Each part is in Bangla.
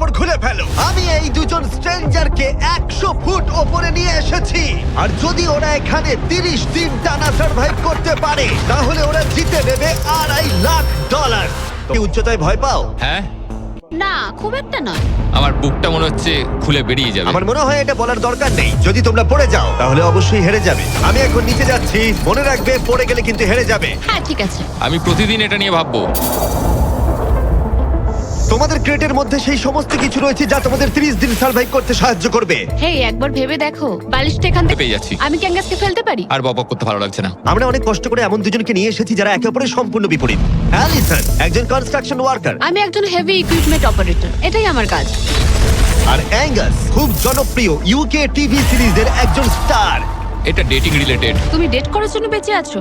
কাপড় খুলে ফেলো। আমি এই দুজন স্ট্রেঞ্জারকে একশো ফুট ওপরে নিয়ে এসেছি। আর যদি ওরা এখানে তিরিশ দিন টানা সার্ভাইভ করতে পারে তাহলে ওরা জিতে নেবে আড়াই লাখ ডলার। কি উচ্চতায় ভয় পাও? হ্যাঁ? না খুব একটা নয়। আমার বুকটা মনে হচ্ছে খুলে বেরিয়ে যাবে। আমার মনে হয় এটা বলার দরকার নেই। যদি তোমরা পড়ে যাও তাহলে অবশ্যই হেরে যাবে। আমি এখন নিচে যাচ্ছি। মনে রাখবে পড়ে গেলে কিন্তু হেরে যাবে। হ্যাঁ ঠিক আছে। আমি প্রতিদিন এটা নিয়ে ভাববো। তোমাদের ক্রেটের মধ্যে সেই সমস্ত কিছু রয়েছে যা তোমাদের 30 দিন সার্ভাইভ করতে সাহায্য করবে। হেই একবার ভেবে দেখো। বালিশটা এখান থেকে পেয়ে যাচ্ছি। আমি ক্যাঙ্গাসকে ফেলতে পারি? আর বক বক করতে ভালো লাগছে না। আমরা অনেক কষ্ট করে এমন দুজনকে নিয়ে এসেছি যারা একে অপরের সম্পূর্ণ বিপরীত। অ্যালিসন একজন কনস্ট্রাকশন ওয়ার্কার আমি একজন হেভি ইকুইপমেন্ট অপারেটর এটাই আমার কাজ। আর অ্যাঙ্গাস খুব জনপ্রিয় ইউকে টিভি সিরিজের একজন স্টার এটা ডেটিং রিলেটেড তুমি ডেট করার জন্য বেঁচে আছো।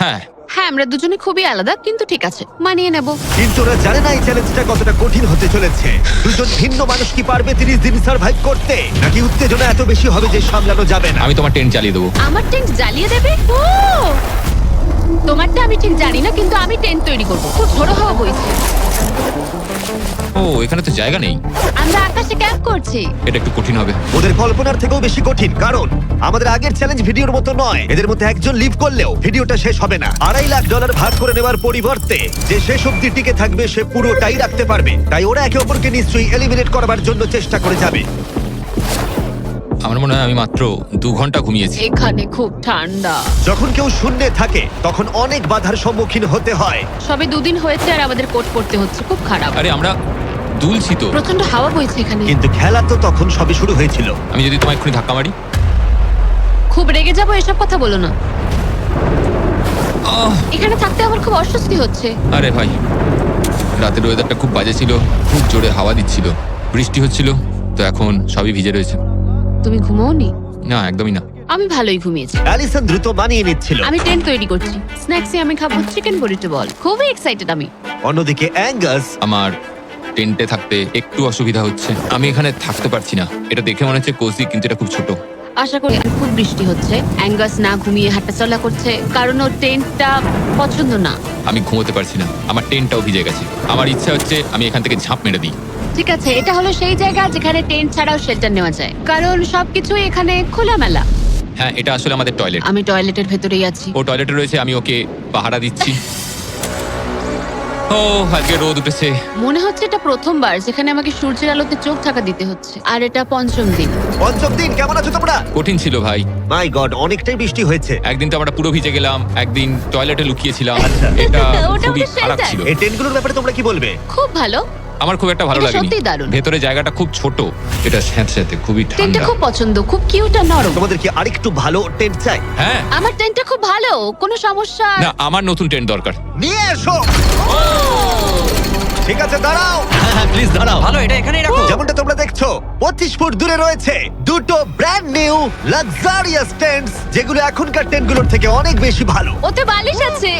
হ্যাঁ হ্যাঁ আমরা দুজনে খুবই আলাদা কিন্তু ঠিক আছে মানিয়ে নেব। কিন্তু ওরা জানে না এই চ্যালেঞ্জটা কতটা কঠিন হতে চলেছে। দুজন ভিন্ন মানুষ কি পারবে 30 দিন সার্ভাইভ করতে? নাকি উত্তেজনা এত বেশি হবে যে সামলানো যাবে না? আমি তোমার টেন্ট চালিয়ে দেবো। আমার টেন্ট জ্বালিয়ে দেবে? ও! তোমারটা আমি ঠিক জানি না কিন্তু আমি টেন্ট তৈরি করব। খুব ঝোড়ো হওয়া বইছে। ও এখানে তো জায়গা নেই। আমরা আকাশে ক্যাম্প করছি। এটা একটু কঠিন হবে। ওদের কল্পনার থেকেও বেশি কঠিন কারণ আমাদের আগের চ্যালেঞ্জ ভিডিওর মতো নয়। এদের মধ্যে একজন লিভ করলেও ভিডিওটা শেষ হবে না। আড়াই লাখ ডলার ভাগ করে নেওয়ার পরিবর্তে যে শেষ অব্দি টিকে থাকবে সে পুরোটাই রাখতে পারবে। তাই ওরা একে অপরকে নিশ্চয়ই এলিমিনেট করবার জন্য চেষ্টা করে যাবে। আমার মনে হয় আমি মাত্র দু ঘণ্টা ঘুমিয়েছি। এখানে খুব ঠান্ডা। যখন কেউ শূন্যে থাকে তখন অনেক বাধার সম্মুখীন হতে হয়। সবে দুদিন হয়েছে আর আমাদের কোট পড়তে হচ্ছে খুব খারাপ। আরে আমরা দুলছি তো। প্রচণ্ড হাওয়া বইছে এখানে। কিন্তু খেলা তো তখন সবে শুরু হয়েছিল। আমি যদি তোমায় এক্ষুনি ধাক্কা মারি। খুব রেগে যাব এসব কথা বলো না। আহ, এখানে থাকতে আমার খুব অস্বস্তি হচ্ছে। আরে ভাই রাতের ওয়েদারটা খুব বাজে ছিল খুব জোরে হাওয়া দিচ্ছিল। বৃষ্টি হচ্ছিল তো এখন সবই ভিজে রয়েছে। তুমি ঘুমোওনি? না একদমই না। আমি ভালোই ঘুমিয়েছি। অ্যালিসন দ্রুত বানিয়ে নিচ্ছিল। আমি টেন্ট তৈরি করছি। স্ন্যাক্সে আমি খাব চিকেন বরিটো বল। খুবই এক্সাইটেড আমি। অন্যদিকে অ্যাঙ্গাস আমার টেন্টে থাকতে একটু অসুবিধা হচ্ছে। আমি এখানে থাকতে পারছি না। এটা দেখে মনে হচ্ছে কোজি কিন্তু এটা খুব ছোট। আশা করি খুব বৃষ্টি হচ্ছে। অ্যাঙ্গাস না ঘুমিয়ে হাঁটাচলা করছে কারণ ওর টেন্টটা পছন্দ না। আমি ঘুমোতে পারছি না আমার টেন্টটাও ভিজে গেছে। আমার ইচ্ছা হচ্ছে আমি এখান থেকে ঝাঁপ মেরে দিই। ঠিক আছে এটা হলো সেই জায়গা যেখানে টেন্ট ছাড়াও শেল্টার নেওয়া যায়। কারণ সবকিছুই এখানে খোলামেলা। হ্যাঁ এটা আসলে আমাদের টয়লেট। আমি টয়লেটের ভেতরেই আছি। ও টয়লেটে রয়েছে আমি ওকে পাহারা দিচ্ছি। ও আজকে রোদ উঠেছে। মনে হচ্ছে এটা প্রথমবার যেখানে আমাকে সূর্যের আলোতে চোখ থাকা দিতে হচ্ছে। আর এটা পঞ্চম দিন। পঞ্চম দিন কেমন আছো তোমরা? কঠিন ছিল ভাই। মাই গড অনেকটাই বৃষ্টি হয়েছে। একদিন তো আমরা পুরো ভিজে গেলাম একদিন টয়লেটে লুকিয়েছিলাম। আচ্ছা। এটা ওটা খুবই আমাদের খারাপ shelter। ছিল। এই টেন্টগুলোর ব্যাপারে তোমরা কি বলবে? খুব ভালো। আমার খুব একটা ভালো লাগে সত্যি সত্যিই দারুণ। ভেতরে জায়গাটা খুব ছোট। এটা স্যাঁতস্যাঁতে খুবই টেন্টটা ঠান্ডা। খুব পছন্দ খুব কিউট আর নরম। তোমাদের কি আরেকটু ভালো টেন্ট চাই? হ্যাঁ। আমার টেন্টটা খুব ভালো কোনো সমস্যা? না আমার নতুন টেন্ট দরকার। নিয়ে এসো! ঠিক আছে দাঁড়াও। হ্যাঁ প্লিজ দাঁড়াও। ভালো এটা এখানেই রাখো। যেমনটা তোমরা দেখছ পঁচিশ ফুট দূরে রয়েছে দুটো ব্র্যান্ড নিউ লাক্সারিয়াস টেন্টস যেগুলো এখনকার টেন্টগুলোর থেকে অনেক বেশি ভালো। ওতে বালিশ আছে।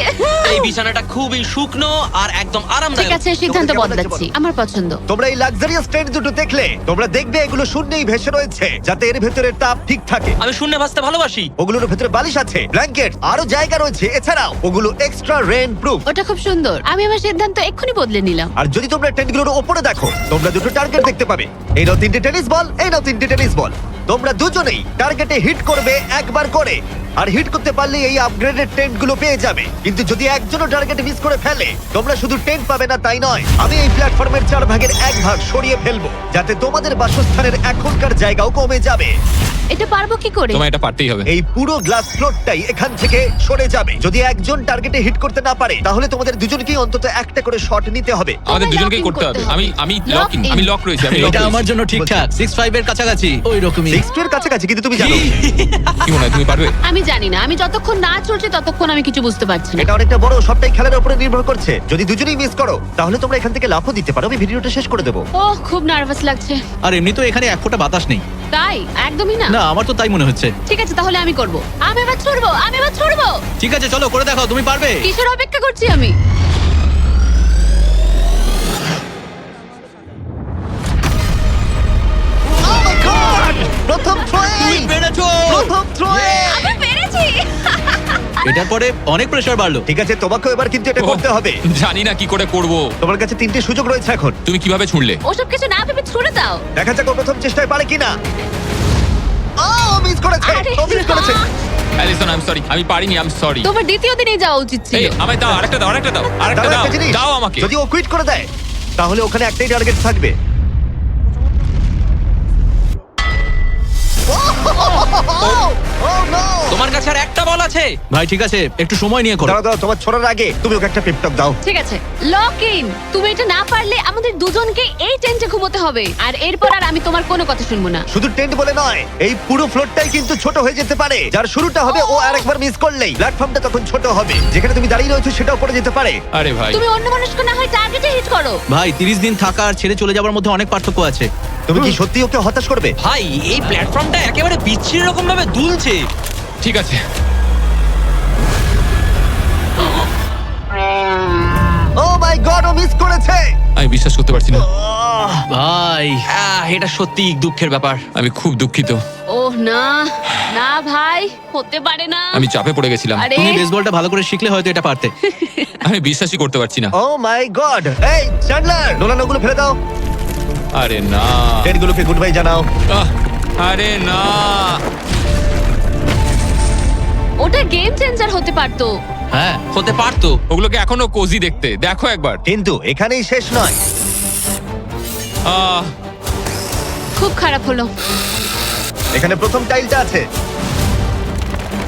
এই বিছানাটা খুবই শুকনো আর একদম ঠিক আরামদায়ক আছে সিদ্ধান্ত কেমন বদলাচ্ছি আমার পছন্দ। তোমরা এই লাক্সারিয়াস টেন্ট দুটো দেখলে তোমরা দেখবে এগুলো শূন্যেই ভেসে রয়েছে যাতে এর ভেতরে তাপ ঠিক থাকে। আমি শূন্য ভাসতে ভালোবাসি। ওগুলোর ভেতরে বালিশ আছে ব্ল্যাঙ্কেট আরও জায়গা রয়েছে। এছাড়াও ওগুলো এক্সট্রা রেন প্রুফ ওটা খুব সুন্দর। আমি আমার সিদ্ধান্ত এক্ষুনি বদলে নিলাম। আর যদি তোমরা টেন্টগুলোর ওপরে দেখো, তোমরা দুটো টার্গেট দেখতে পাবে। এই নাও তিনটে টেনিস বল এই নাও তিনটে টেনিস বল তোমরা দুজনেই টার্গেটে হিট করবে একবার করে। আর হিট করতে পারলে এই আপগ্রেডেড টেন্টগুলো পেয়ে যাবে। কিন্তু যদি একজনও টার্গেট মিস করে ফেলে তোমরা শুধু টেন্ট পাবে না তাই নয়। আমি এই প্ল্যাটফর্মের চার ভাগের এক ভাগ সরিয়ে ফেলব যাতে তোমাদের বাসস্থানের এখনকার জায়গাও কমে যাবে। এটা পারব কি করে? তোমায় এটা পারতেই হবে। এই পুরো গ্লাস ফ্লোরটাই এখান থেকে সরে যাবে। যদি একজন টার্গেটে হিট করতে না পারে তাহলে তোমাদের দুজনকেই অন্তত একটা করে শট নিতে হবে। আমাদের দুজনকেই করতে হবে। আমি আমি লক ইন। আমি লক রয়েছি আমি এটা আমার জন্য ঠিকঠাক সিক্স ফাইভ এর কাছাকাছি। ওই রকমই সিক্স টু এর কাছাকাছি কিন্তু তুমি জানো। কি মনে হয় তুমি পারবে? আমি জানি না। আমি যতক্ষণ না চলছে ততক্ষণ আমি কিছু বুঝতে পারছি না। এটা অনেকটা বড় সবটাই খেলার উপরে নির্ভর করছে। যদি দুজনেই মিস করো তাহলে তোমরা এখান থেকে লাফও দিতে পারো। আমি ভিডিওটা শেষ করে দেবো। ও খুব নার্ভাস লাগছে। আর এমনি তো এখানে এক ফোঁটা বাতাস নেই। তাই? একদমই না। না আমার তো তাই মনে হচ্ছে। ঠিক আছে তাহলে আমি করব। আমি এবার ছুড়বো আমি এবার ছুড়বো। ঠিক আছে চলো করে দেখাও তুমি পারবে? কিসের অপেক্ষা করছি আমি? Oh my God! প্রথম থ্রোয়ে পেরেছ! প্রথম থ্রোয়ে এটার পরে অনেক প্রেশার বাড়লো ঠিক আছে তোমাকেও এবার কিন্তু এটা করতে হবে জানি না কি করে করব তোমার কাছে তিনটে সুযোগ রয়েছে এখন তুমি কীভাবে ছুঁড়লে ওসব কিছু না ভেবে ছুড়ে দাও দেখা যাক ও প্রথম চেষ্টায় পারে কিনা ও মিস করেছে ও মিস করেছে। অ্যালিসন আই এম সরি আমি পারিনি আই এম সরি তোমার দ্বিতীয় দিনে যাওয়া উচিত ছিল এই আমায় দাও আরেকটা দাও আরেকটা দাও আরেকটা দাও দাও আমাকে যদি ও কুইট করে দেয় তাহলে ওখানে একটাই টার্গেট থাকবে Oh, oh, no! তোমার কাছে আর একটা বল আছে? ভাই ঠিক আছে একটু সময় নিয়ে করো। দাঁড়াও দাঁড়াও তোমার ছোড়ার আগে তুমি ওকে একটা পেপটক দাও। ঠিক আছে লক ইন তুমি এটা না পারলে আমাদের দুজনকে এই টেন্টে ঘুমোতে হবে। আর এরপর আর আমি তোমার কোনো কথা শুনব না। শুধু টেন্ট বলে নয় এই পুরো ফ্লোরটাই কিন্তু ছোট হয়ে যেতে পারে। যার শুরুটা হবে ও আরেকবার মিস করলেই। প্ল্যাটফর্মটা তখন ছোট হবে। যেখানে তুমি দাঁড়িয়ে রয়েছো সেটাও পড়ে যেতে পারে। আরে ভাই। তুমি অন্য মানুষকে না হয় টার্গেটে হিট করো। ভাই তিরিশ দিন থাকা আর ছেড়ে চলে যাওয়ার মধ্যে অনেক পার্থক্য আছে। তুমি কি সত্যি ওকে হতাশ করবে? ভাই এই প্ল্যাটফর্মটা একেবারে বিচ্ছিরি রকম ভাবে দুলছে। ঠিক আছে। ও মাই গড ও মিস করেছে। আমি বিশ্বাস করতে পারছি না। আহ, ভাই। আহ, এটা সত্যি দুঃখের ব্যাপার। আমি খুব দুঃখিত। ওহ না না ভাই হতে পারে না। আমি চাপে পড়ে গেছিলাম। আরে। তুমি বেসবলটা ভালো করে শিখলে হয়তো এটা পারতে। আমি বিশ্বাসই করতে পারছি না। Oh my god. এই চ্যান্ডলার নোলান ওগুলো ফেলে দাও। আরে না। টেন্টগুলোকে গুড বাই জানাও। আহ, আরে না। ওটা গেম চেঞ্জার হতে পারতো। হ্যাঁ হতে পারতো। ওগুলোকে এখনও কোজি দেখতে। দেখো একবার। কিন্তু এখানেই শেষ নয়। আহ, খুব খারাপ হলো। এখানে প্রথম টাইলটা আছে।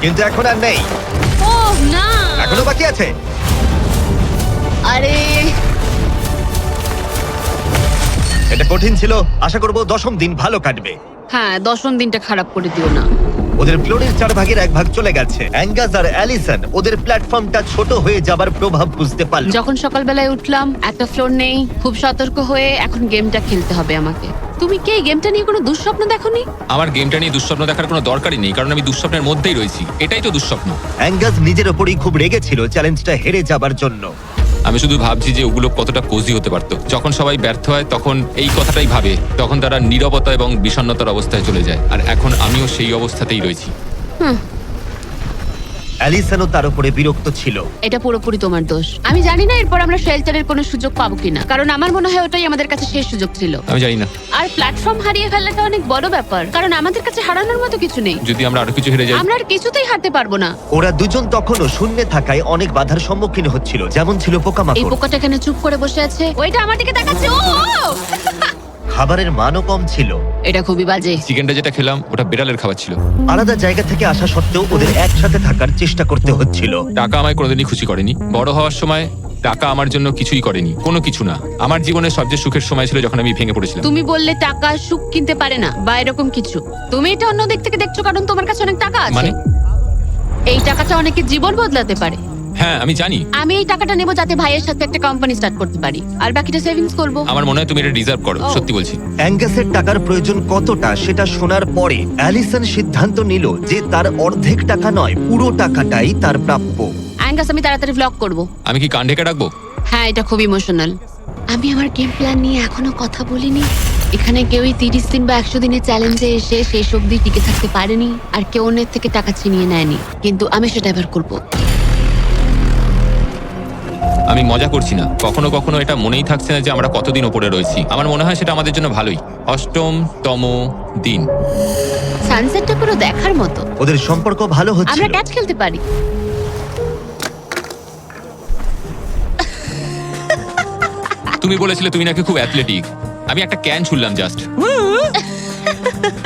কিন্তু এখন আর নেই। ওহ না। এখনও বাকি আছে। আরে। এটা কঠিন ছিল। আশা করব দশম দিন ভালো কাটবে। হ্যাঁ দশম দিনটা খারাপ করে দিও না। ওদের ফ্লোরের চার ভাগের এক ভাগ চলে গেছে। অ্যাঙ্গাস আর অ্যালিসন ওদের প্ল্যাটফর্মটা ছোট হয়ে যাবার প্রভাব বুঝতে পারল। যখন সকালবেলায় উঠলাম একটা ফ্লোর নেই খুব সতর্ক হয়ে এখন গেমটা খেলতে হবে আমাকে। তুমি কি এই গেমটা নিয়ে কোনো দুঃস্বপ্ন দেখোনি? আমার গেমটা নিয়ে দুঃস্বপ্ন দেখার কোনো দরকারই নেই কারণ আমি দুঃস্বপ্নের মধ্যেই রয়েছি। এটাই তো দুঃস্বপ্ন। অ্যাঙ্গাস নিজের ওপরই খুব রেগেছিল চ্যালেঞ্জটা হেরে যাবার জন্য। আমি শুধু ভাবছি যে ওগুলো কতটা কোজি হতে পারতো। যখন সবাই ব্যর্থ হয়, তখন এই কথাটাই ভাবে, তখন তারা নিরবতা এবং বিষণ্নতার অবস্থায় চলে যায়। আর এখন আমিও সেই অবস্থাতেই রয়েছি। অ্যালিসনও তার উপরে বিরক্ত ছিল। এটা পুরোপুরি তোমার দোষ। আমি জানি না এরপর আমরা শেল্টারের কোনো সুযোগ পাবো কিনা। কারণ আমার মনে হয় ওটাই আমাদের কাছে শেষ সুযোগ ছিল। আমি জানি না। আর প্ল্যাটফর্ম হারিয়ে ফেলাটা অনেক বড় ব্যাপার। কারণ আমাদের কাছে হারানোর মতো কিছু নেই। যদি আমরা আরও কিছু হেরে যাই। আমরা আর কিছুতেই হারতে পারব না। ওরা দুজন তখনও শূন্যে থাকায় অনেক বাধার সম্মুখীন হচ্ছিল। যেমন ছিল এই পোকামাকড় পোকাটা এখানে চুপ করে বসে আছে। ওইটা আমার দিকে তাকাচ্ছে। ও! খাবারের মানও কম ছিল। এটা খুবই বাজে। চিকেনটা যেটা খেলাম ওটা বিড়ালের খাবার ছিল। আলাদা জায়গা থেকে আসা সত্ত্বেও ওদের একসাথে থাকার চেষ্টা করতে হচ্ছিল। টাকা আমায় কোনোদিনই খুশি করেনি। বড় হওয়ার সময় টাকা আমার জন্য কিছুই করেনি। কোনো কিছু না। আমার জীবনে সবচেয়ে সুখের সময় ছিল যখন আমি ভেঙে পড়েছিলাম। তুমি বললে টাকা সুখ কিনতে পারে না বা এরকম কিছু। তুমি এটা অন্য দিক থেকে দেখছ কারণ তোমার কাছে অনেক টাকা আছে। মানে? এই টাকাটা অনেকের জীবন বদলাতে পারে। হ্যাঁ আমি জানি। আমি এই টাকাটা নেব যাতে ভাইয়ের সাথে একটা কোম্পানি স্টার্ট করতে পারি। আর বাকিটা সেভিংস করব। আমার মনে হয় তুমি এটা ডিজার্ভ করো ও। সত্যি বলছি। অ্যাঙ্গাসের টাকার প্রয়োজন কতটা সেটা শোনার পরে অ্যালিসন সিদ্ধান্ত নিল যে তার অর্ধেক টাকা নয় পুরো টাকাটাই তার প্রাপ্য। অ্যাঙ্গাস আমি তাড়াতাড়ি ভ্লগ করব। আমি কি কান ঢেকে রাখব হ্যাঁ এটা খুব ইমোশনাল আমি আমার গেম প্ল্যান নিয়ে এখনও কথা বলিনি। এখানে কেউই তিরিশ দিন বা একশো দিনের চ্যালেঞ্জে এসে শেষ অবধি টিকে থাকতে পারেনি আর কেউ অন্যের থেকে টাকা ছিনিয়ে নেয়নি। কিন্তু আমি সেটা এবার করব। আমি মজা করছি না। কখনো কখনো এটা মনেই থাকছে না যে আমরা কতদিন ওপরে রয়েছি। আমার মনে হয় সেটা আমাদের জন্য ভালোই। অষ্টম তম দিন। সানসেটটা পুরো দেখার মতো। ওদের সম্পর্ক ভালো হচ্ছে আমরা ক্যাচ খেলতে পারি। তুমি বলেছিলে তুমি নাকি খুব অ্যাথলেটিক। আমি একটা ক্যান ছুড়লাম জাস্ট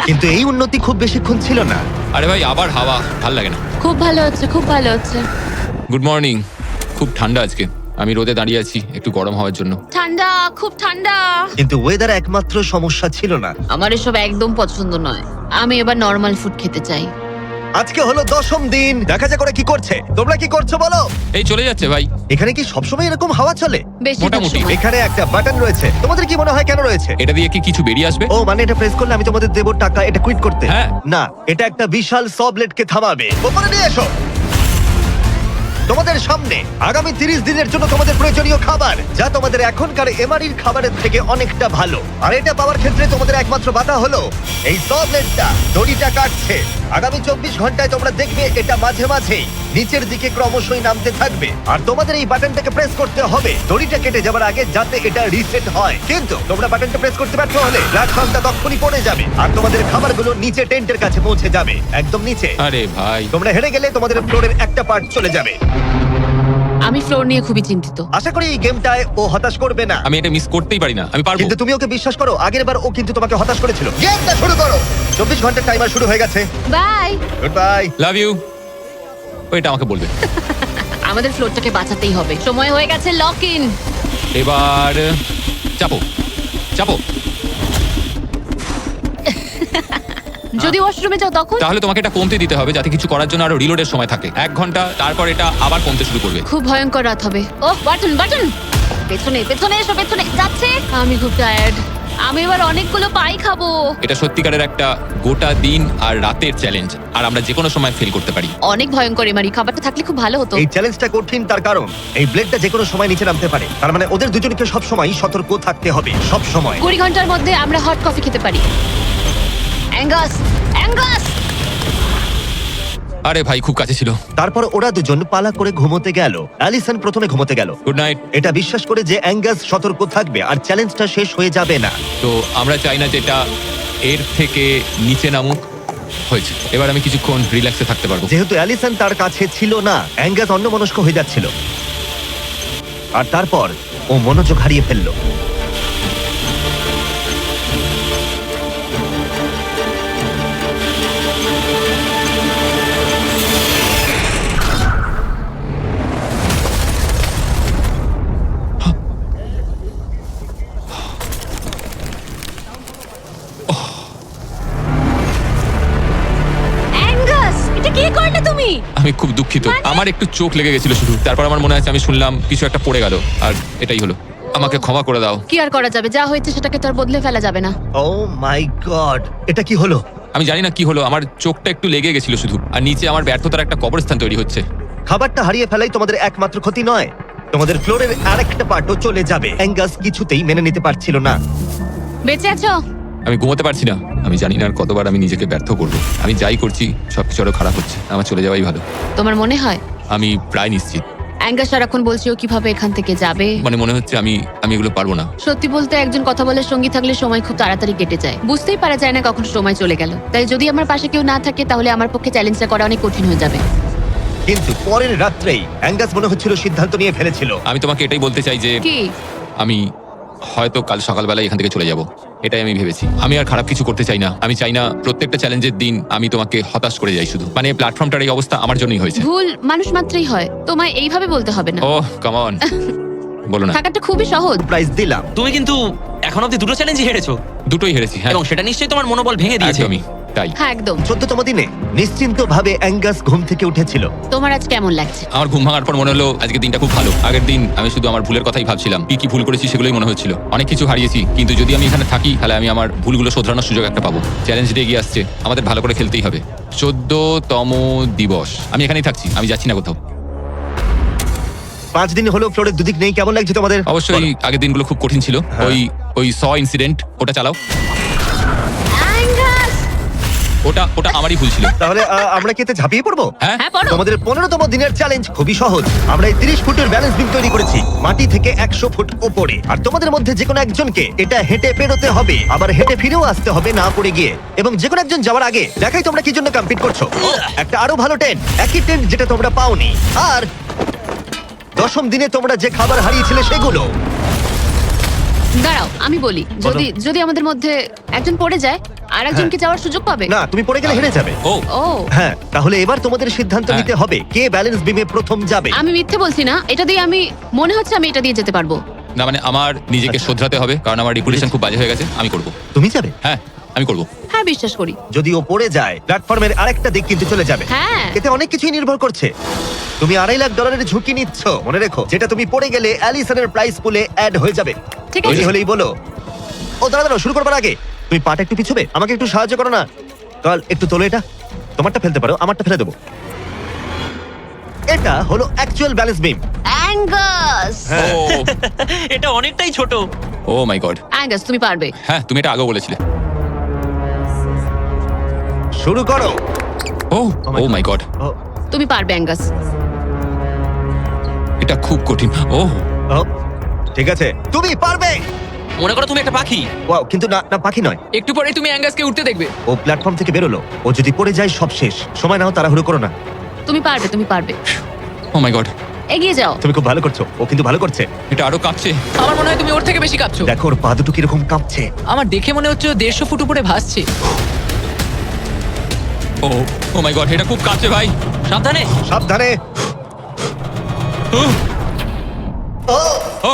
কিন্তু এই উন্নতি খুব বেশিক্ষণ ছিল না। আরে ভাই আবার হাওয়া। ভালো লাগে না। খুব ভালো হচ্ছে খুব ভালো হচ্ছে। গুড মর্নিং খুব ঠান্ডা আজকে। আমি রোদে দাঁড়িয়ে আছি একটু গরম হওয়ার জন্য। ঠান্ডা খুব ঠান্ডা। কিন্তু ওয়েদার একমাত্র সমস্যা ছিল না। আমার এসব একদম পছন্দ নয়। আমি এবার নর্মাল ফুড খেতে চাই। আজকে হলো দশম দিন দেখা যাক ওরা কি করছে। তোমরা কি করছ বলো? এই চলে যাচ্ছে ভাই। এখানে কি সবসময় এরকম হাওয়া চলে? বেশি মোটামুটি। এখানে একটা বাটন রয়েছে। তোমাদের কি মনে হয় কেন রয়েছে? এটা দিয়ে কি কিছু বেরিয়ে আসবে? ও মানে এটা প্রেস করলে আমি তোমাদের দেবো টাকা এটা কুইট করতে। হ্যাঁ। না এটা একটা বিশাল সবলেটকে থামাবে। ওপরে নিয়ে এসো। তোমাদের সামনে আগামী তিরিশ দিনের জন্য তোমাদের প্রয়োজনীয় খাবার যা তোমাদের এখনকার এমআরির খাবারের থেকে অনেকটা ভালো। আর এটা পাওয়ার ক্ষেত্রে তোমাদের একমাত্র বাধা হলো এই সবলেটটা দড়িটা কাটছে। আগামী চব্বিশ ঘন্টায় তোমরা দেখবে এটা মাঝে মাঝেই নিচের দিকে ক্রমশই নামতে থাকবে। আর তোমাদের এই বাটনটাকে প্রেস করতে হবে। দড়িটা কেটে যাবার আগে যাতে এটা রিসেট হয়। কিন্তু তোমরা বাটনটা প্রেস করতে ব্যর্থ হলে প্ল্যাটফর্মটা তখনই পড়ে যাবে আর তোমাদের খাবারগুলো নিচে টেন্টের কাছে পৌঁছে যাবে। একদম নিচে। আরে ভাই। তোমরা হেরে গেলে তোমাদের ফ্লোরের একটা পার্ট চলে যাবে। আমি ফ্লোর নিয়ে খুবই চিন্তিত। আশা করি এই গেমটায় ও হতাশ করবে না। আমি এটা মিস করতেই পারি না আমি পারব। কিন্তু তুমি ওকে বিশ্বাস করো আগের বার ও কিন্তু তোমাকে হতাশ করেছিল। গেমটা শুরু করো। চব্বিশ ঘণ্টার টাইমার শুরু হয়ে গেছে। Bye. Good bye love you ওইটা আমাকে বলবে। আমাদের ফ্লোরটাকে বাঁচাতেই হবে। সময় হয়ে গেছে লক ইন এবার চাপো। চাপো। যদি ওয়াশরুমে যাও তখন? তাহলে তোমাকে এটা কমতে দিতে হবে যাতে কিছু করার জন্য আরও রিলোডের সময় থাকে। এক ঘণ্টা তারপর এটা আবার কমতে শুরু করবে। খুব ভয়ঙ্কর রাত হবে। Oh button button! পেছনে পেছনে এসো পেছনে। যাচ্ছে? আমি খুব টায়ার্ড আমি এবার অনেকগুলো পাই খাব। এটা সত্যিকারের একটা গোটা দিন আর রাতের চ্যালেঞ্জ আর আমরা যে কোনো সময় ফেল করতে পারি। অনেক ভয়ঙ্কর এমারি। খাবারটা থাকলে খুব ভালো হতো। এই চ্যালেঞ্জটা কঠিন তার কারণ এই ব্লেডটা যে কোনো সময় নিচে নামতে পারে। তার মানে ওদের দুজনকে সব সময় সতর্ক থাকতে হবে সব সময় কুড়ি ঘণ্টার মধ্যে আমরা হট কফি খেতে পারি। Angus Angus! আরে ভাই খুব কাছে ছিল। তারপর ওরা দুজন পালা করে ঘুমোতে গেল। অ্যালিসন প্রথমে ঘুমোতে গেল। গুড নাইট এটা বিশ্বাস করে যে অ্যাঙ্গাস সতর্ক থাকবে আর চ্যালেঞ্জটা শেষ হয়ে যাবে না। তো আমরা চাই না যেটা এর থেকে নিচে নামুক হয়েছে। এবার আমি কিছুক্ষণ রিল্যাক্সে থাকতে পারব। যেহেতু অ্যালিসন তার কাছে ছিল না অ্যাঙ্গাস অন্যমনস্ক হয়ে যাচ্ছিল। আর তারপর ও মনোযোগ হারিয়ে ফেলল। খুব দুঃখিত। মানে? আমার একটু চোখ লেগে গেছিল শুধু। তারপর আমার মনে আছে আমি শুনলাম কিছু একটা পড়ে গেল আর এটাই হলো। আমাকে ক্ষমা করে দাও। কি আর করা যাবে? যা হয়েছে সেটাকে তো আর বদলে ফেলা যাবে না। ও মাই গড এটা কি হলো? আমি জানি না কি হলো আমার চোখটা একটু লেগে গেছিল শুধু। আর নিচে আমার ব্যর্থতার একটা কবরস্থান তৈরি হচ্ছে। খাবারটা হারিয়ে ফেলাই তোমাদের একমাত্র ক্ষতি নয়। তোমাদের ফ্লোরের আরেকটা পার্টও চলে যাবে। অ্যাঙ্গাস কিছুতেই মেনে নিতে পারছিল না। বেঁচে আছো? আমি ঘুমোতে পারছি না। আমি জানি না আর কতবার আমি নিজেকে ব্যর্থ করব। আমি যাই করছি সবকিছু আরও খারাপ হচ্ছে। আমার চলে যাওয়াই ভালো। তোমার মনে হয়? আমি প্রায় নিশ্চিত। অ্যাঙ্গাস সারাক্ষণ বলছি ও কীভাবে এখান থেকে যাবে? মানে মনে হচ্ছে আমি আমি এগুলো পারব না। সত্যি বলতে একজন কথা বলার সঙ্গী থাকলে সময় খুব তাড়াতাড়ি কেটে যায়। বুঝতেই পারা যায় না কখন সময় চলে গেল। তাই যদি আমার পাশে কেউ না থাকে তাহলে আমার পক্ষে চ্যালেঞ্জটা করা অনেক কঠিন হয়ে যাবে। কিন্তু পরের রাত্রেই অ্যাঙ্গাস মনে হচ্ছিল সিদ্ধান্ত নিয়ে ফেলেছিল। আমি তোমাকে এটাই বলতে চাই যে কি? আমি হয়তো কাল সকালবেলায় এখান থেকে চলে যাব। এটাই আমি ভেবেছি। আমি আর খারাপ কিছু করতে চাই না। আমি চাই না প্রত্যেকটা চ্যালেঞ্জের দিন আমি তোমাকে হতাশ করে যাই শুধু। মানে প্ল্যাটফর্মটার এই অবস্থা আমার জন্যই হয়েছে। ভুল মানুষ মাত্রই হয়। তোমায় এইভাবে বলতে হবে না। ও কামন বলো না। থাকাটা খুবই সহজ। প্রাইজ দিলাম। তুমি কিন্তু এখন অব্দি দুটো চ্যালেঞ্জই হেরেছো। দুটোই হেরেছি হ্যাঁ। এবং সেটা নিশ্চয়ই তোমার মনোবল ভেঙে দিয়েছে। একদমই তাই। হ্যাঁ একদম। চোদ্দতম দিনে নিশ্চিন্ত ভাবে অ্যাঙ্গাস ঘুম থেকে উঠেছিল। তোমার আজ কেমন লাগছে? আমার ঘুম ভাঙার পর মনে হলো আজকে দিনটা খুব ভালো। আগের দিন আমি শুধু আমার ভুলের কথাই ভাবছিলাম। কি কি ভুল করেছি সেগুলোই মনে হচ্ছিল। অনেক কিছু হারিয়েছি কিন্তু যদি আমি এখানে থাকি তাহলে আমি আমার ভুলগুলো শোধরানোর সুযোগ একটা পাবো। চ্যালেঞ্জ দিয়ে এগিয়ে আসছে। আমাদের ভালো করে খেলতেই হবে। চোদ্দতম দিবস। আমি এখানেই থাকছি আমি যাচ্ছি না কোথাও। পাঁচ দিন হলো ফ্লোরের দুদিক নেই। কেমন লাগছে তোমাদের? অবশ্যই আগের দিনগুলো খুব কঠিন ছিল। হ্যাঁ। ওই ওই স ইনসিডেন্ট ওটা চালাও। ওটা ওটা আমারই ভুল ছিল। তাহলে আহ, আমরা কি এতে ঝাঁপিয়ে পড়ব? হ্যাঁ? হ্যাঁ তোমাদের পনেরোতম দিনের চ্যালেঞ্জ খুবই সহজ। আমরা এই তিরিশ ফুটের ব্যালেন্স বিম তৈরি করেছি। মাটি থেকে একশো ফুট ওপরে আর তোমাদের মধ্যে যে কোনো একজনকে এটা হেঁটে পেরোতে হবে। আবার হেঁটে ফিরেও আসতে হবে না পড়ে গিয়ে। এবং যে কোনো একজন যাওয়ার আগে দেখাই তোমরা কি জন্য কমপ্লিট করছ। ও, একটা আরও ভালো টেন্ট একই টেন্ট যেটা তোমরা পাওনি। আর দশম দিনে তোমরা যে খাবার হারিয়েছিলে সেগুলো। দাঁড়াও আমি বলি যদি যদি আমাদের মধ্যে একজন পড়ে যায় আর একজন কি যাওয়ার সুযোগ পাবে? না তুমি পড়ে গেলে হেরে যাবে। ও। ও। হ্যাঁ তাহলে এবার তোমাদের সিদ্ধান্ত হ্যাঁ। নিতে হবে কে ব্যালেন্স বিমে প্রথম যাবে। আমি মিথ্যে বলছি না এটা দিয়ে আমি মনে হচ্ছে আমি এটা দিয়ে যেতে পারব। না মানে আমার নিজেকে আচ্ছা। শোধরাতে হবে কারণ আমার রিপুটেশন খুব বাজে হয়ে গেছে আমি করব। তুমি যাবে? হ্যাঁ। আমি করব। হ্যাঁ বিশ্বাস করি। যদি ও পড়ে যায় প্ল্যাটফর্মের আরেকটা দিক কিন্তু চলে যাবে। হ্যাঁ। এতে অনেক কিছুই নির্ভর করছে। তুমি আড়াই লাখ ডলারের ঝুঁকি নিচ্ছ মনে রেখো। যেটা তুমি পড়ে গেলে অ্যালিসনের প্রাইস পুলে অ্যাড হয়ে যাবে। ঠিক আছে। হলেই বলো। ও দাঁড়া দাঁড়াও শুরু করবার আগে। তুমি পাটা একটু পিছবে? আমাকে একটু সাহায্য করো না। কাল একটু তোলো এটা। তোমারটা ফেলতে পারো আমারটা ফেলে দেবো। এটা হলো অ্যাকচুয়াল ব্যালেন্স বিম অ্যাঙ্গাস ও। এটা অনেকটাই ছোট। ও মাই গড অ্যাঙ্গাস তুমি পারবে। হ্যাঁ তুমি এটা আগেও বলেছিলে। শুরু করো। ও Oh ও মাই গড ও, তুমি পারবে অ্যাঙ্গাস। এটা খুব কঠিন। ও। ও, ঠিক আছে তুমি পারবে। মনে করো তুমি একটা পাখি। ওয়াও কিন্তু না না পাখি নয়। একটু পরে তুমি অ্যাঙ্গাসকে উঠতে দেখবে। ও প্ল্যাটফর্ম থেকে বেরোলো। ও যদি পড়ে যায় সব শেষ। সময় নাও তাড়াহুড়ো করো না। তুমি পারবে তুমি পারবে। ও মাই গড এগিয়ে যাও। তুমি খুব ভালো করছ। ও কিন্তু ভালো করছে। এটা আরও কাঁপছে। আমার মনে হয় তুমি ওর থেকে বেশি কাঁপছো। দেখো ওর পা দুটো কীরকম কাঁপছে। আমার দেখে মনে হচ্ছে ও দেড়শো ফুট উপরে ভাসছে। ও ও মাই গড এটা খুব কাঁপছে ভাই। সাবধানে। সাবধানে। ও। ও।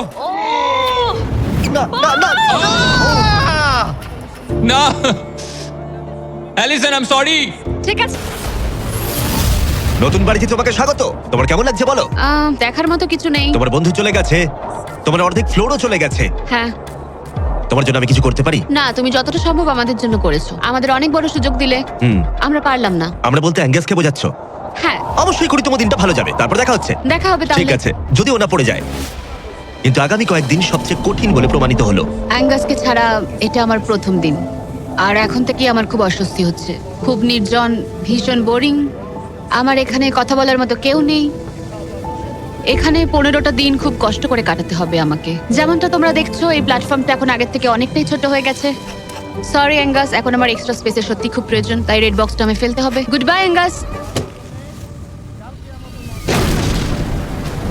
না না না। না। অ্যালিসন আই এম সরি ঠিক আছে। নতুন বাড়িতে তোমাকে স্বাগত। তোমার কেমন লাগছে বলো? আহ, দেখার মতো কিছু নেই। তোমার বন্ধু চলে গেছে। তোমার অর্ধেক ফ্লোরও চলে গেছে। হ্যাঁ। তোমার জন্য আমি কিছু করতে পারি? না তুমি যতটা সম্ভব আমাদের জন্য করেছ। আমাদের অনেক বড় সুযোগ দিলে হুম। আমরা পারলাম না। আমরা বলতে অ্যাঙ্গাসকে বোঝাচ্ছ? হ্যাঁ। অবশ্যই করি তোমার দিনটা ভালো যাবে। তারপর দেখা হচ্ছে। দেখা হবে ঠিক তাহলে আছে যদি ওনা পড়ে যায়। কিন্তু আগামী কয়েকদিন সবচেয়ে কঠিন বলে প্রমাণিত হলো। অ্যাঙ্গাসকে ছাড়া এটা আমার প্রথম দিন। আর এখন থেকেই আমার খুব অস্বস্তি হচ্ছে। খুব নির্জন ভীষণ বোরিং। আমার এখানে কথা বলার মতো কেউ নেই। এখানে পনেরোটা দিন খুব কষ্ট করে কাটাতে হবে আমাকে। যেমনটা তোমরা দেখছ, এই প্ল্যাটফর্মটা এখন আগের থেকে অনেকটাই ছোট হয়ে গেছে। সরি অ্যাঙ্গাস এখন আমার এক্সট্রা স্পেসের সত্যি খুব প্রয়োজন, তাই রেড বক্সটা আমি ফেলতে হবে। গুড বাই অ্যাঙ্গাস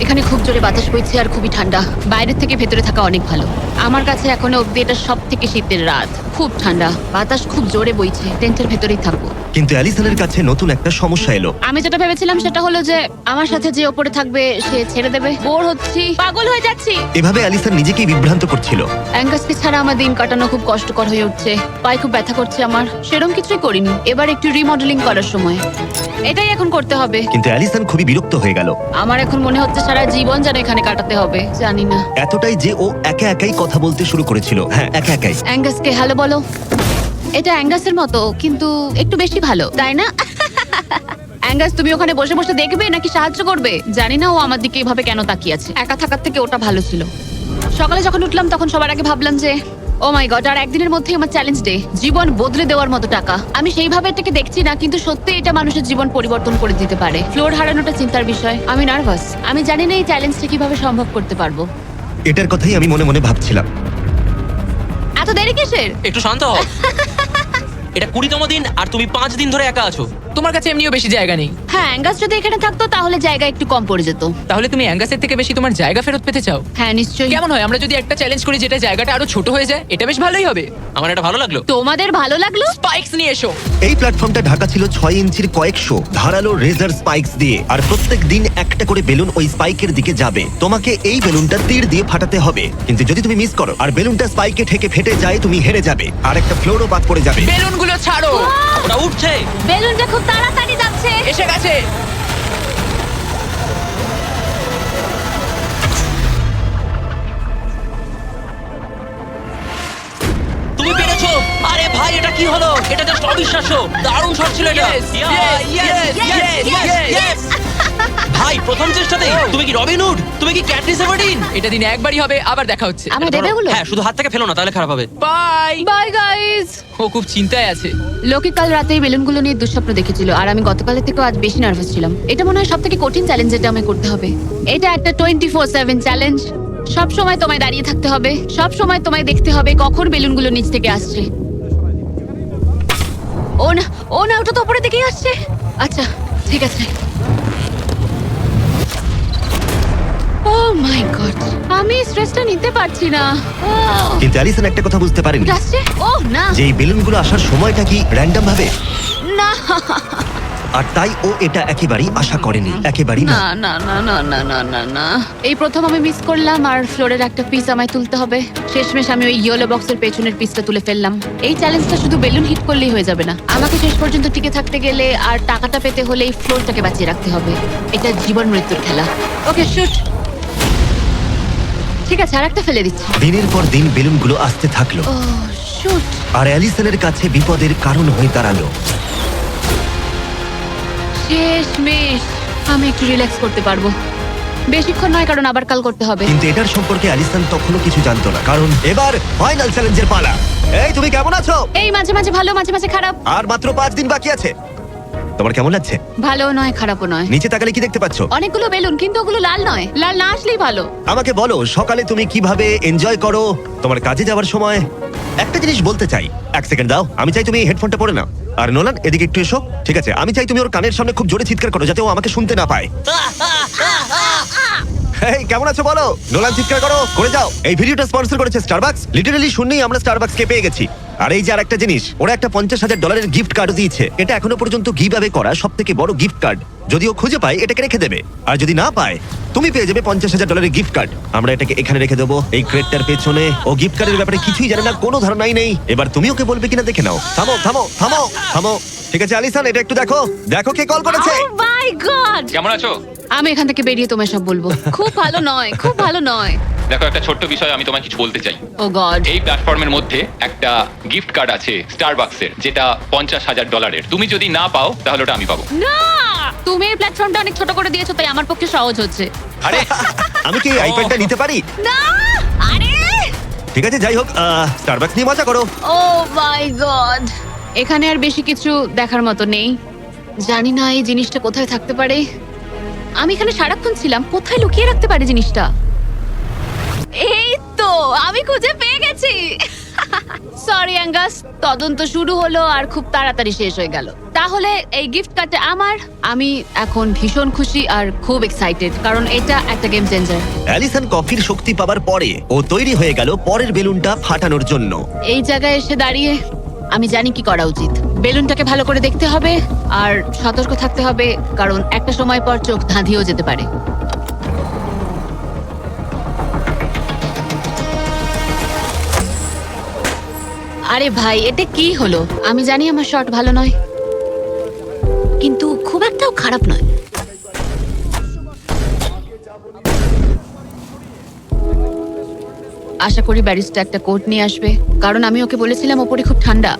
এখানে খুব জোরে বাতাস বইছে আর খুবই ঠান্ডা। বাইরের থেকে ভেতরে থাকা অনেক ভালো। আমার কাছে এখনও অব্দি এটা সব থেকে শীতের রাত। খুব ঠান্ডা। বাতাস খুব জোরে বইছে। টেন্টের ভেতরেই থাকব। কিন্তু অ্যালিসনের কাছে নতুন একটা সমস্যা এলো। আমি যেটা ভেবেছিলাম সেটা হলো যে আমার সাথে যে ওপরে থাকবে সে ছেড়ে দেবে। বোর হচ্ছি। পাগল হয়ে যাচ্ছি। এভাবে অ্যালিসন নিজেকেই বিভ্রান্ত করছিল। অ্যাঙ্গাসকে ছাড়া আমার দিন কাটানো খুব কষ্টকর হয়ে উঠছে। পায়ে খুব ব্যথা করছে আমার। সেরকম কিছুই করিনি। এবার একটু রিমডেলিং করার সময়। এটাই এখন করতে হবে। কিন্তু অ্যালিসন খুবই বিরক্ত হয়ে গেল। আমার এখন মনে হচ্ছে সারা জীবন যেন এখানে কাটাতে হবে। জানি না। এতটাই যে ও একা একাই কথা বলতে শুরু করেছিল। হ্যাঁ একা একাই। অ্যাঙ্গাসকে হ্যালো বলো। এটা অ্যাঙ্গাসের মতো, কিন্তু একটু বেশি ভালো, তাই না? অ্যাঙ্গাস, তুমি ওখানে বসে বসে দেখবে নাকি সাহায্য করবে? জানি না ও আমার দিকে এভাবে কেন তাকিয়ে আছে। একা থাকার থেকে ওটা ভালো ছিল। সকালে যখন উঠলাম, তখন সবার আগে ভাবলাম যে, ও মাই গড, আর একদিনের মধ্যেই আমার চ্যালেঞ্জ ডে, জীবন বদলে দেওয়ার মতো টাকা। আমি সেইভাবে এটাকে দেখছি না, কিন্তু সত্যি এটা মানুষের জীবন পরিবর্তন করে দিতে পারে। ফ্লোর হারানোটা চিন্তার বিষয়। আমি নার্ভাস। আমি জানি না এই চ্যালেঞ্জটা কীভাবে সম্ভব করতে পারব। এটার কথাই আমি মনে মনে ভাবছিলাম। এত দেরি কিসের? একটু শান্ত হও। এটা কুড়িতম দিন আর তুমি পাঁচ দিন ধরে একা আছো। তোমার কাছে এমনিও বেশি জায়গা নেই। হ্যাঁ অ্যাঙ্গাস যদি এখানে থাকতো তাহলে জায়গা একটু কম পড়ে যেত। তাহলে তুমি অ্যাঙ্গাসের থেকে বেশি তোমার জায়গা ফেরত পেতে চাও? হ্যাঁ নিশ্চয়ই। কেমন হয়? আমরা যদি একটা চ্যালেঞ্জ করি যেটা জায়গাটা আরও ছোট হয়ে যায় এটা বেশ ভালোই হবে। আমার এটা ভালো লাগল। তোমাদের ভালো লাগল? স্পাইকস নিয়ে এসো। এই প্ল্যাটফর্মটা ঢাকা ছিল ছয় ইঞ্চির কয়েকশো ধারালো রেজার স্পাইকস দিয়ে। আর প্রত্যেক দিন একটা করে বেলুন ওই স্পাইকের দিকে যাবে। তোমাকে এই বেলুনটা তীর দিয়ে ফাটাতে হবে। কিন্তু যদি তুমি মিস করো আর বেলুনটা স্পাইকে ঠেকে ফেটে যায় তুমি হেরে যাবে। আর একটা ফ্লোরও বাদ পড়ে যাবে। বেলুনগুলো ছাড়ো। ওটা উঠছে। বেলুনটা খুব তাড়াতাড়ি যাচ্ছে। এসে গেছে। তুমি পেরেছ? আরে ভাই এটা কি হলো? এটা জাস্ট অবিশ্বাস্য। দারুণ শট ছিল এটা। Yes yes yes yes yes, ভাই প্রথম চেষ্টাতে তুমি কি রবিন হুড তুমি কি ক্যাটরিস এভারডিন এটা দিনে একবারই হবে আবার দেখা হচ্ছে। আমার দেবে ওগুলো হ্যাঁ শুধু হাত থেকে ফেলো না তাহলে খারাপ হবে। বাই বাই গাইস ও খুব চিন্তায় আছে। লোকে কাল রাতে এই বেলুনগুলো নিয়ে দুঃস্বপ্ন দেখেছিল আর আমি গতকালের থেকেও আজ বেশি নার্ভাস ছিলাম। এটা মনে হয় সব থেকে কঠিন চ্যালেঞ্জ যেটা আমায় করতে হবে। এটা একটা টোয়েন্টি ফোর সেভেন চ্যালেঞ্জ সব সময় তোমায় দাঁড়িয়ে থাকতে হবে সব সময় তোমায় দেখতে হবে কখন বেলুনগুলো নিচ থেকে আসছে। ও না ও না ওটা তো উপরে দিকেই আসছে। আচ্ছা ঠিক আছে। মাই গড আমি স্ট্রেসটা নিতে পারছি না। আহ, কিন্তু অ্যালিসন একটা কথা বুঝতে পারেনি। আসছে ও না। যে এই বেলুনগুলো আসার সময়টা কি র্যান্ডম ভাবে? না। আর তাই ও এটা একেবারেই আশা করেনি। একেবারেই না। না না না না না না না না। এই প্রথম আমি মিস করলাম আর ফ্লোরের একটা পিস আমায় তুলতে হবে। শেষমেশ আমি ওই ইয়েলো বক্সের পেছনের পিসটা তুলে ফেললাম। এই চ্যালেঞ্জটা শুধু বেলুন হিট করলেই হয়ে যাবে না। আমাকে শেষ পর্যন্ত টিকে থাকতে গেলে আর টাকাটা পেতে হলে এই ফ্লোরটাকে বাঁচিয়ে রাখতে হবে। এটা জীবন মৃত্যুর খেলা। ওকে শুট ঠিক আছে আর একটা ফেলে দিচ্ছি। দিনের পর দিন বেলুনগুলো আসতে থাকল। ও শুট আর অ্যালিসনের কাছে বিপদের কারণ হয়ে দাঁড়াল। শেষমেশ আমি একটু রিল্যাক্স করতে পারব। বেশিক্ষণ নয় কারণ আবার কাল করতে হবে। কিন্তু এটার সম্পর্কে অ্যালিসন তখনও কিছু জানতো না কারণ এবার ফাইনাল চ্যালেঞ্জের পালা। এই তুমি কেমন আছো? এই মাঝে মাঝে ভালো মাঝে মাঝে খারাপ। আর মাত্র পাঁচ দিন বাকি আছে। তোমার কেমন লাগছে? ভালো নয় খারাপও নয়। নিচে তাকালে কি দেখতে পাচ্ছ? অনেকগুলো বেলুন কিন্তু ওগুলো লাল নয়। লাল না আসলেই ভালো। আমাকে বলো সকালে তুমি কীভাবে এনজয় করো? তোমার কাজে যাওয়ার সময়? একটা জিনিস বলতে চাই। এক সেকেন্ড দাও আমি চাই তুমি এই হেডফোনটা পরে নাও। আর নোলান এদিকে একটু এসো ঠিক আছে? আমি চাই তুমি ওর কানের সামনে খুব জোরে চিৎকার করো যাতে ও আমাকে শুনতে না পায়। এই কেমন আছো বলো? নোলান চিৎকার করো করে যাও। এই ভিডিওটা স্পন্সর করেছে স্টারবাক্স লিটারালি শুনলেই আমরা স্টারবাক্স কে পেয়ে গেছি। আর এই যে আরেকটা জিনিস ওরা একটা পঞ্চাশ হাজার ডলারের গিফট কার্ড দিয়েছে। এটা এখনও পর্যন্ত গিভ অ্যাওয়ে করা সব থেকে বড় গিফট কার্ড যদি ও খুঁজে পায় এটাকে রেখে দেবে। আর যদি না পায় তুমি পেয়ে যাবে পঞ্চাশ হাজার ডলারের গিফট কার্ড আমরা এটাকে এখানে রেখে দেবো এই ক্রেটটার পেছনে। ও গিফট কার্ডের ব্যাপারে কিছুই জানে না কোনো ধারণাই নেই। এবার তুমি ওকে বলবে কিনা দেখে নাও। থামো থামো থামো থামো। ঠিক আছে আলিসান এটা একটু দেখো। দেখো কে কল করেছে। মাই গড কেমন আছো? আমি এখান থেকে বেরিয়ে তোমায় সব বলব। খুব ভালো নয় খুব ভালো নয়। দেখো একটা ছোট্ট বিষয় আমি তোমায় কিছু বলতে চাই। ও গড এই প্ল্যাটফর্মের মধ্যে একটা গিফট কার্ড আছে স্টারবাক্সের যেটা পঞ্চাশ হাজার ডলারের তুমি যদি না পাও তাহলে ওটা আমি পাবো। না! তুমি এই প্ল্যাটফর্মটা অনেক ছোট করে দিয়েছ তাই আমার পক্ষে সহজ হচ্ছে। আরে! আমি কি এই আইপ্যাডটা নিতে পারি? না! আরে! ঠিক আছে যাই হোক স্টারবাক্স নিয়ে মজা করো। ও মাই গড এখানে আর বেশি কিছু দেখার মতো নেই। জানি না এই জিনিসটা কোথায় থাকতে পারে। আমি এখানে সারাক্ষণ ছিলাম কোথায় লুকিয়ে রাখতে পারে জিনিসটা? এই তো আমি খুঁজে পেয়ে গেছি। সরি অ্যাঙ্গাস তদন্ত শুরু হলো আর খুব তাড়াতাড়ি শেষ হয়ে গেল। তাহলে এই গিফট কার্ডটা আমার আমি এখন ভীষণ খুশি আর খুব এক্সাইটেড কারণ এটা একটা গেম চেঞ্জার অ্যালিসন কফির শক্তি পাবার পরে ও তৈরি হয়ে গেল পরের বেলুনটা ফাটানোর জন্য। এই জায়গায় এসে দাঁড়িয়ে আমি জানি কি করা উচিত। বেলুনটাকে ভালো করে দেখতে হবে আর সতর্ক থাকতে হবে কারণ একটা সময় পর চোখ ধাঁধিয়েও যেতে পারে। আরে ভাই, এটা কি হলো? আমি জানি আমার শট ভালো নয়। কিন্তু খুব একটাও খারাপ নয়। আশা করি ব্যারিস্টার একটা কোট নিয়ে আসবে। কারণ আমি ওকে বলেছিলাম ওপরে খুব ঠান্ডা।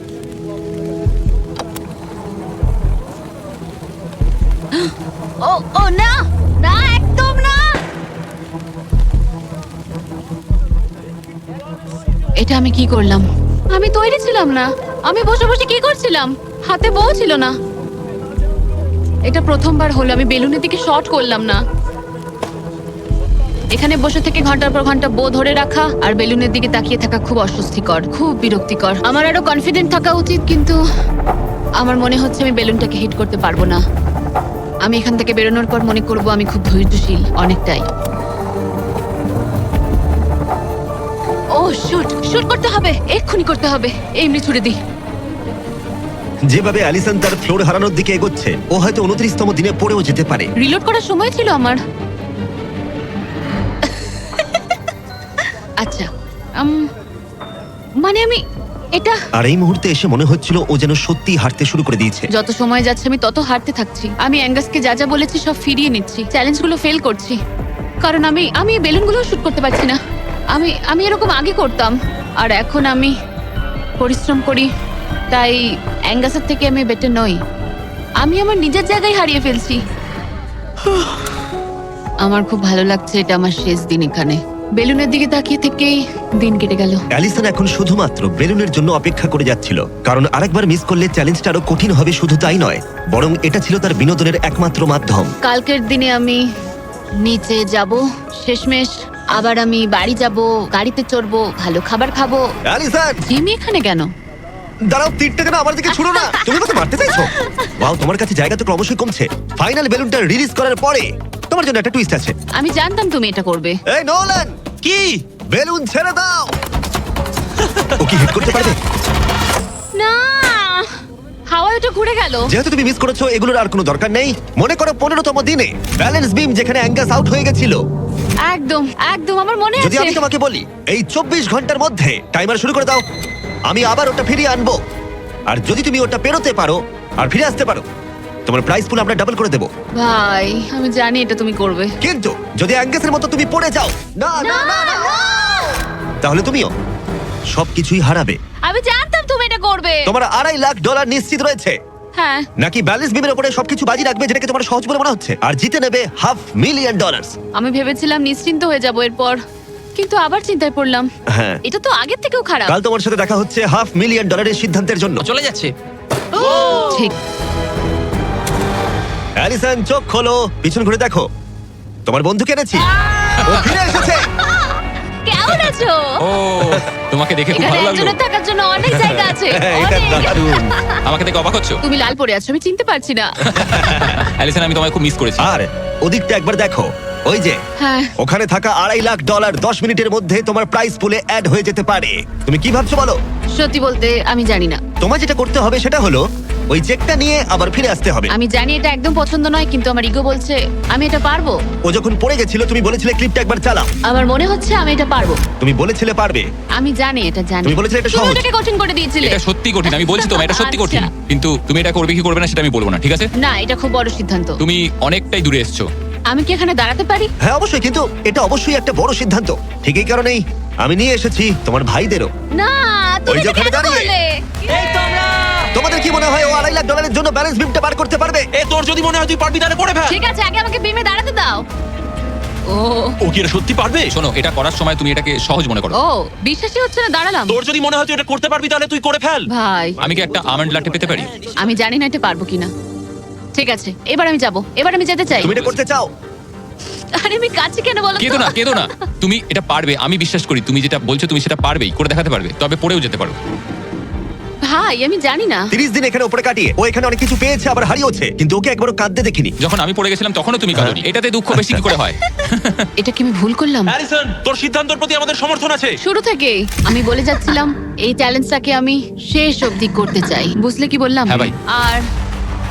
ও ও, না! না, একদম না! এটা আমি কি করলাম? আমি তৈরি ছিলাম না। আমি বসে বসে কি করছিলাম? হাতে বউ ছিল না। এটা প্রথমবার হলো, আমি বেলুনের দিকে শর্ট করলাম না। এখানে বসে থেকে ঘণ্টার পর ঘণ্টা বো ধরে রাখা আর বেলুনের দিকে তাকিয়ে থাকা খুব অস্বস্তিকর, খুব বিরক্তিকর। আমার আরও কনফিডেন্ট থাকা উচিত, কিন্তু আমার মনে হচ্ছে আমি বেলুনটাকে হিট করতে পারব না। আমি এখান থেকে বেরোনোর পর মনে করব আমি খুব ধৈর্যশীল, অনেকটাই। ও শুট শুট করতে হবে এক্ষুনি করতে হবে এমনি ছুড়ে দিই। যেভাবে অ্যালিসন তার ফ্লোর হারানোর দিকে এগোচ্ছে ও হয়তো উনত্রিশতম দিনে পড়েও যেতে পারে। রিলোড করার সময় ছিল আমার। আচ্ছা মানে আমি এটা আর এই মুহূর্তে এসে মনে হচ্ছিল ও যেন সত্যি হাঁটতে শুরু করে দিয়েছে। যত সময় যাচ্ছে আমি তত হারতে থাকছি। আমি অ্যাঙ্গাসকে যা যা বলেছি সব ফিরিয়ে নিচ্ছি। চ্যালেঞ্জগুলো ফেল করছি। কারণ আমি আমি এই বেলুনগুলো শুট করতে পারছি না। আমি আমি এরকম আগে করতাম। আর এখন আমি পরিশ্রম করি তাই অ্যাঙ্গাসের থেকে আমি বেটার নই। আমি আমার নিজের জায়গায় হারিয়ে ফেলছি। আমার খুব ভালো লাগছে এটা আমার শেষ দিন এখানে। বেলুনের দিকে তাকিয়ে থেকেই দিন কেটে গেল। অ্যালিসন এখন শুধুমাত্র বেলুনের জন্য অপেক্ষা করে যাচ্ছিল কারণ আরেকবার মিস করলে চ্যালেঞ্জটা আরও কঠিন হবে শুধু তাই নয় বরং এটা ছিল তার বিনোদনের একমাত্র মাধ্যম। কালকের দিনে আমি নিচে যাব শেষমেশ আবার আমি বাড়ি যাব গাড়িতে চড়বো ভালো খাবার খাব। অ্যালিসন জিমি এখানে কেন? দাঁড়াও তীরটা যেন আমার দিকে ছুড়ো না? তুমি আমাকে মারতে চাইছো? ওয়াও তোমার কাছে জায়গা তো ক্রমশই কমছে। ফাইনাল বেলুনটা রিলিজ করার পরে তোমার জন্য একটা টুইস্ট আছে। আমি জানতাম তুমি এটা করবে। এই নোলান কি? বেলুন ছেড়ে দাও! ও কি হিট করতে পারবে? না! হাওয়া ওটা ঘুরে গেল। যেহেতু তুমি মিস করেছ এগুলোর আর কোনো দরকার নেই। মনে করো পনেরোতম দিনে ব্যালেন্স বিম যেখানে অ্যাঙ্গাস আউট হয়ে গেছিল একদম একদম আমার মনে যদি আছে। আমি তোমাকে বলি এই চব্বিশ ঘণ্টার মধ্যে টাইমার শুরু করে দাও আমি আবার ওটা ফিরিয়ে আনব। আর যদি তুমি ওটা পেরোতে পারো আর ফিরে আসতে পারো তোমার প্রাইস পুল আমরা ডাবল করে দেবো। ভাই আমি জানি এটা তুমি করবে। কিন্তু যদি অ্যাঙ্গাসের মতো তুমি পড়ে যাও না না না না, না। তাহলে তুমিও সবকিছুই হারাবে। আমি জানতাম তুমি এটা করবে। তোমার আড়াই লাখ ডলার নিশ্চিত রয়েছে। হ্যাঁ। নাকি ব্যালেন্স বিমের উপরে সবকিছু বাজি রাখবে যেটাকে তোমার সহজ বলে মনে হচ্ছে? আর জিতে নেবে হাফ মিলিয়ন ডলার আমি ভেবেছিলাম নিশ্চিন্ত হয়ে যাব এরপর কিন্তু আবার চিন্তায় পড়লাম। হ্যাঁ। এটা তো আগের থেকেও খারাপ। কাল তোমার সাথে দেখা হচ্ছে হাফ মিলিয়ন ডলারের সিদ্ধান্তের জন্য। চলে যাচ্ছে। ঠিক। অ্যালিসন চোখ খোলো পিছন ঘুরে দেখো। তোমার বন্ধুকে এনেছি। ও ফিরে এসেছে। কেমন আছো? ও তোমাকে দেখে খুব এখানে ভালো লাগল। একজনের থাকার জন্য অনেক জায়গা আছে। এটা অনেক। দারুণ। আমাকে দেখে অবাক হচ্ছ? তুমি লাল পরে আছো আমি চিনতে পারছি না। অ্যালিসন আমি তোমায় খুব মিস করেছি। আর ওদিকটা একবার দেখো। ওই যে হ্যাঁ। ওখানে থাকা আড়াই লাখ ডলার দশ মিনিটের মধ্যে তোমার প্রাইস পুলে অ্যাড হয়ে যেতে পারে। তুমি কি ভাবছ বলো? সত্যি বলতে আমি জানি না। তোমার যেটা করতে হবে সেটা হলো ওই চেকটা নিয়ে আবার ফিরে আসতে হবে। আমি জানি এটা একদম পছন্দ নয় কিন্তু আমার ইগো বলছে আমি এটা পারব। ও যখন পড়ে গেছিল তুমি বলেছিলে ক্লিপটা একবার চালাও। আমার মনে হচ্ছে আমি এটা পারব। তুমি বলেছিলে পারবে। আমি জানি এটা জানি। তুমি বলেছিলে এটা তুমি সহজ। ওটাকে কঠিন করে দিয়েছিলে। এটা সত্যি কঠিন আমি বলছি তো এটা সত্যি কঠিন। আচ্ছা। কিন্তু তুমি এটা করবে কি করবে না সেটা আমি বলব না ঠিক আছে? না এটা খুব বড় সিদ্ধান্ত। তুমি অনেকটাই দূরে এসছো। আমি কি এখানে দাঁড়াতে পারি? হ্যাঁ অবশ্যই কিন্তু এটা অবশ্যই একটা বড় সিদ্ধান্ত। ঠিক এই কারণেই আমি নিয়ে এসেছি তোমার ভাইদেরও। না তুমি ওই যে এটা ওখানে কেন দাঁড়িয়ে। করলে? এই তো আমরা তোমাদের কি মনে হয় ও আড়াই লাখ ডলারের জন্য ব্যালেন্স বিমটা বার করতে পারবে? এ তোর যদি মনে হয় তুই পারবি তাহলে করে ফেল। ঠিক আছে আগে আমাকে বিমে দাঁড়াতে দাও। ও। ও কি এটা সত্যি পারবে? শোনো এটা করার সময় তুমি এটাকে সহজ মনে করো। ও বিশ্বাসই হচ্ছে না দাঁড়ালাম। তোর যদি মনে হয় তুই এটা করতে পারবি তাহলে তুই করে ফেল। ভাই। আমি কি একটা আমন্ড লাটে পেতে পারি? আমি জানি না এটা পারব কিনা। ঠিক আছে এবার আমি যাব। এবার আমি যেতে চাই। তুমি এটা করতে চাও? আরে আমি কাছে কেন বলো? কেঁদো না কেঁদো না। তুমি এটা পারবে আমি বিশ্বাস করি। তুমি যেটা বলছো তুমি সেটা পারবেই করে দেখাতে পারবে। তবে পড়েও যেতে পারো। ভাই আমি জানি না। তিরিশ দিন এখানে উপরে কাটিয়ে ও এখানে অনেক কিছু পেয়েছে আবার হারিয়েছে কিন্তু ওকে একবারও কাঁদতে দেখিনি। যখন আমি পড়ে গেছিলাম তখনও তুমি কাঁদোনি। এটাতে দুঃখ বেশি কি করে হয়? এটা কি আমি ভুল করলাম? হ্যারিসন তোর সিদ্ধান্তের প্রতি আমাদের সমর্থন আছে। শুরু থেকে আমি বলে যাচ্ছিলাম এই চ্যালেঞ্জটাকে আমি শেষ অবধি করতে চাই। বুঝলে কি বললাম? হ্যাঁ ভাই। আর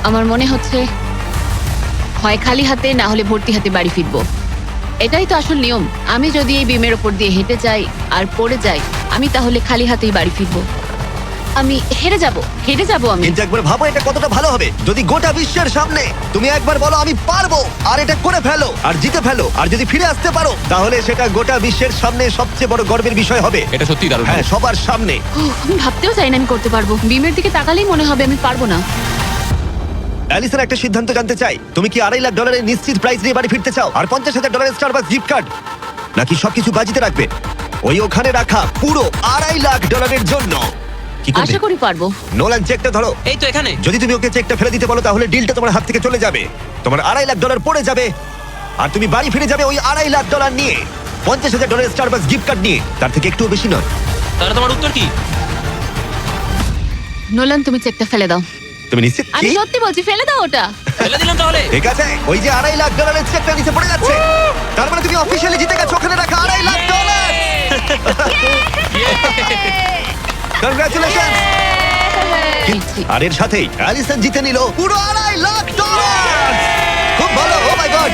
আমার মনে হচ্ছে হয় খালি হাতে না হলে ভর্তি হাতে বাড়ি ফিরবো। এটাই তো আসল নিয়ম। আমি যদি এই বিমের ওপর দিয়ে হেঁটে যাই আর পড়ে যাই আমি তাহলে খালি হাতেই বাড়ি ফিরবো। আমি হেরে যাব হেরে যাব আমি। কিন্তু একবার ভাবো এটা কতটা ভালো হবে। যদি গোটা বিশ্বের সামনে তুমি একবার বলো আমি পারব আর এটা করে ফেলো আর জিতে ফেলো আর যদি ফিরে আসতে পারো তাহলে সেটা গোটা বিশ্বের সামনে সবচেয়ে বড় গর্বের বিষয় হবে। এটা সত্যি দারুণ হ্যাঁ সবার সামনে। উহ, আমি ভাবতেও চাই না আমি করতে পারব। বিমের দিকে তাকালেই মনে হবে আমি পারব না। অ্যালিসন একটা সিদ্ধান্ত জানতে চাই। তুমি কি আড়াই লাখ ডলারের নিশ্চিত প্রাইস নিয়ে বাড়ি ফিরতে চাও? আর পঞ্চাশ হাজার ডলারের স্টারবাক্স গিফট কার্ড নাকি সবকিছু বাজিতে রাখবে? ওই ওখানে রাখা পুরো আড়াই লাখ ডলারের জন্য। কি করবে? আশা করি পারব। নোলান চেকটা ধরো। এই তো এখানে। যদি তুমি ওকে চেকটা ফেলে দিতে বলো তাহলে ডিলটা তোমার হাত থেকে চলে যাবে। তোমার আড়াই লাখ ডলার পড়ে যাবে। আর তুমি বাড়ি ফিরে যাবে ওই আড়াই লাখ ডলার নিয়ে। পঞ্চাশ হাজার ডলারের স্টারবাক্স গিফট কার্ড নিয়ে। তার থেকে একটু বেশি নয়। তাহলে তোমার উত্তর কি? নোলান তুমি চেকটা ফেলে দাও। তুমি নিশ্চিত? আমি সত্যি বলছি ফেলে দাও ওটা। ফেলে দিলাম তাহলে। ঠিক আছে ওই যে আড়াই লাখ ডলারের চেকটা নিচে পড়ে যাচ্ছে। তার মানে তুমি অফিসিয়ালি জিতে গেছো ওখানে রাখা আড়াই লাখ ডলার। কনগ্রাচুলেশন জিতছি। আর এর সাথেই অ্যালিসন জিতে নিল পুরো আড়াই লাখ ডলার খুব ভালো ও মাই গড